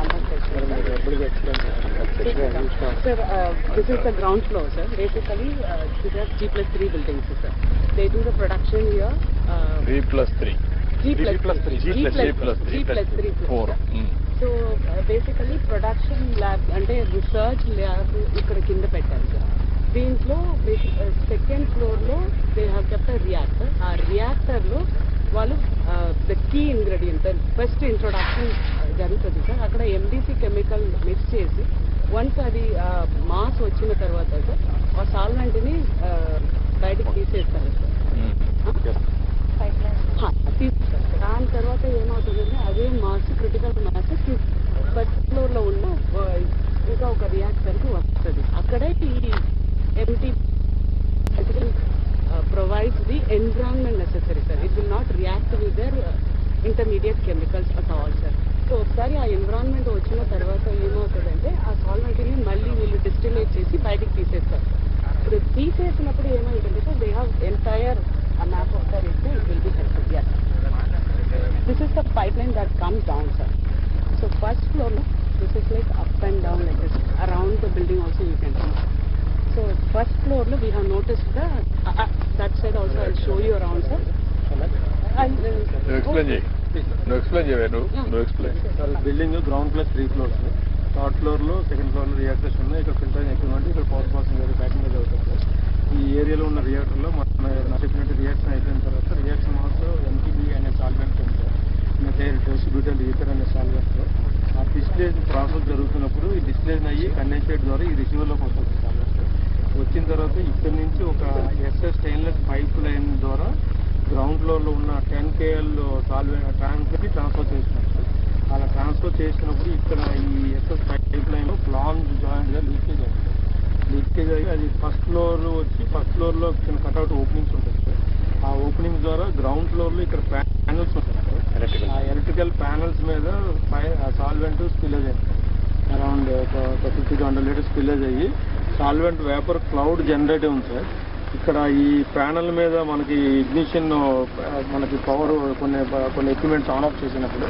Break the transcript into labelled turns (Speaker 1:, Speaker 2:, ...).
Speaker 1: అమ్మా
Speaker 2: Sir, uh, this is the ground floor, sir. Basically, uh, these are G plus 3 buildings, sir. They do the production here. Uh,
Speaker 1: three plus three
Speaker 2: G plus 3.
Speaker 1: G plus G plus three
Speaker 2: G plus 3 plus.
Speaker 1: Four
Speaker 2: so basically production lab అంటే research lab ఇక్కడ కింద పెట్టారు sir దీంట్లో second ఫ్లోర్లో they have kept reactor ఆ రియాక్టర్లో వాళ్ళు the key ingredient first introduction జరుగుతుంది సార్. అక్కడ ఎండిసి కెమికల్ మిక్స్ చేసి వన్స్ అది మాస్ వచ్చిన తర్వాత సార్ ఆ సాల్వెంట్ని బయటకు తీసేస్తారు సార్. హా, తీస్తారు దాని తర్వాత ఏమవుతుందంటే అదే మాస్ క్రిటికల్ మాస్ ఫస్ట్ ఫ్లోర్లో ఉన్న ఇంకా ఒక రియాక్టర్కి వస్తుంది. అక్కడే ఈ MT provides the environment necessary sir it will not react with other intermediate chemicals at all sir so ఒకసారి ఆ ఎన్విరాన్మెంట్ వచ్చిన తర్వాత ఏమవుతుందంటే ఆ సాల్వెంట్ని మళ్ళీ వీళ్ళు డిస్టిలేట్ చేసి బయటికి తీసేస్తారు ఇప్పుడు తీసేసినప్పుడు ఏమైందంటే sir they have entire a map of the region, it will be helpful. Yes. This is the pipeline that comes down, sir. So first floor, no, this is like up and down like this. Around the building also you can see. So first floor, no, we have noticed the uh, uh, that side also. I'll show
Speaker 1: నువ్వు explain చేయి నువ్వు explain చేయవే నువ్వు నువ్వు explain
Speaker 3: sir building ground plus three floors third ఫ్లోర్లో second ఫ్లోర్లో reactors ఉన్నాయి. ఇక్కడ ఫిల్టర్ ఎక్విప్మెంట్ ఇక్కడ పవర్ గారి ప్యాకింగ్ అది అవుతుంది సార్ ఈ ఏరియాలో ఉన్న రియాక్టర్లో మన నాకు చెప్పినట్టు రియాక్షన్ అయిపోయిన తర్వాత రియాక్షన్ మాత్రం ఎంటీబీ అనే సాల్వెంట్ ఉంది. సార్ మెథైల్ డిస్ట్రిబ్యూటర్ ఈథర్ అనే సాల్వెంట్ ఆ డిస్ప్లేస్ ప్రాసెస్ జరుగుతున్నప్పుడు ఈ డిస్ప్లేస్ అయ్యి కండెన్సేట్ ద్వారా ఈ రిసీవర్లోకి వస్తుంది సాల్వెంట్ వచ్చిన తర్వాత ఇక్కడ నుంచి ఒక ఎస్ఎస్ స్టెయిన్లెస్ పైప్ లైన్ ద్వారా గ్రౌండ్ ఫ్లోర్లో ఉన్న టెన్ కేఎల్ సాల్వెంట్ ట్యాంక్కి ట్రాన్స్ఫర్ సార్. అలా ట్రాన్స్ఫర్ చేసినప్పుడు ఇక్కడ ఈ ఎస్ఎస్ పైప్ లైన్లో ప్లాన్ జాయింట్గా లీకేజ్ అవుతుంది లీకేజ్ అయ్యి అది ఫస్ట్ ఫ్లోర్ వచ్చి ఫస్ట్ ఫ్లోర్లో చిన్న కట్అవుట్ ఓపెనింగ్స్ ఉంటాయి సార్. ఆ ఓపెనింగ్స్ ద్వారా గ్రౌండ్ ఫ్లోర్లో ఇక్కడ ప్యానల్స్ ఉంటాయి సార్. ఆ ఎలక్ట్రికల్ ప్యానల్స్ మీద సాల్వెంట్ స్పిల్లేజ్ అయింది. అరౌండ్ ఒక fifty to hundred litres spillage అయ్యి సాల్వెంట్ వేపర్ క్లౌడ్ జనరేట్ ఉంది సార్. ఇక్కడ ఈ ప్యానల్ మీద మనకి ఇగ్నిషన్ మనకి పవర్ కొన్ని కొన్ని ఎక్విప్మెంట్స్ ఆన్ ఆఫ్ చేసినప్పుడు